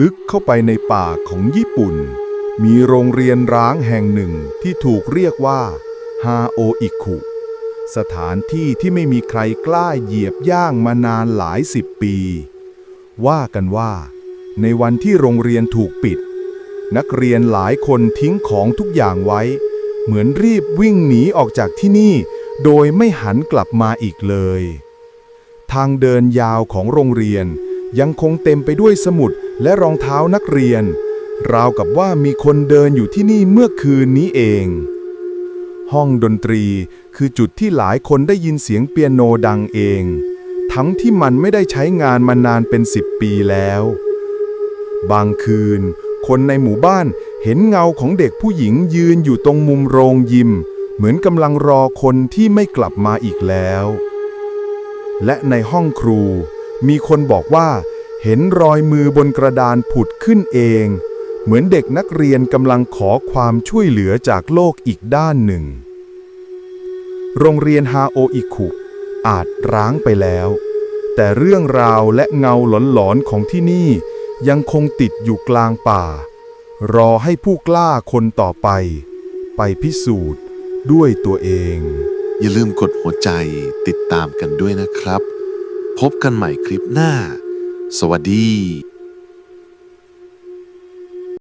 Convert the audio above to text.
ลึกเข้าไปในป่าของญี่ปุ่น มีโรงเรียนร้างแห่งหนึ่งที่ถูกเรียกว่าฮาโออิคุ สถานที่ที่ไม่มีใครกล้าเหยียบย่างมานานหลายสิบปี ว่ากันว่า ในวันที่โรงเรียนถูกปิด นักเรียนหลายคนทิ้งของทุกอย่างไว้ เหมือนรีบวิ่งหนีออกจากที่นี่ โดยไม่หันกลับมาอีกเลย ทางเดินยาวของโรงเรียนยังคงเต็มไปด้วยสมุด และรองเท้านักเรียน ราวกับว่ามีคนเดินอยู่ที่นี่เมื่อคืนนี้เอง ห้องดนตรีคือจุดที่หลายคนได้ยินเสียงเปียโนดังเอง ทั้งที่มันไม่ได้ใช้งานมานานเป็นสิบปีแล้ว บางคืน คนในหมู่บ้านเห็นเงาของเด็กผู้หญิงยืนอยู่ตรงมุมโรงยิม เหมือนกำลังรอคนที่ไม่กลับมาอีกแล้ว และในห้องครูมีคนบอกว่า เห็นรอยมือบนกระดานผุดขึ้นเอง เหมือนเด็กนักเรียนกำลังขอความช่วยเหลือจากโลกอีกด้านหนึ่ง โรงเรียนฮาโออิคุอาจร้างไปแล้ว แต่เรื่องราวและเงาหลอนๆของที่นี่ยังคงติดอยู่กลางป่า รอให้ผู้กล้าคนต่อไป ไปพิสูจน์ด้วยตัวเอง อย่าลืมกดหัวใจติดตามกันด้วยนะครับ พบกันใหม่คลิปหน้า สวัสดี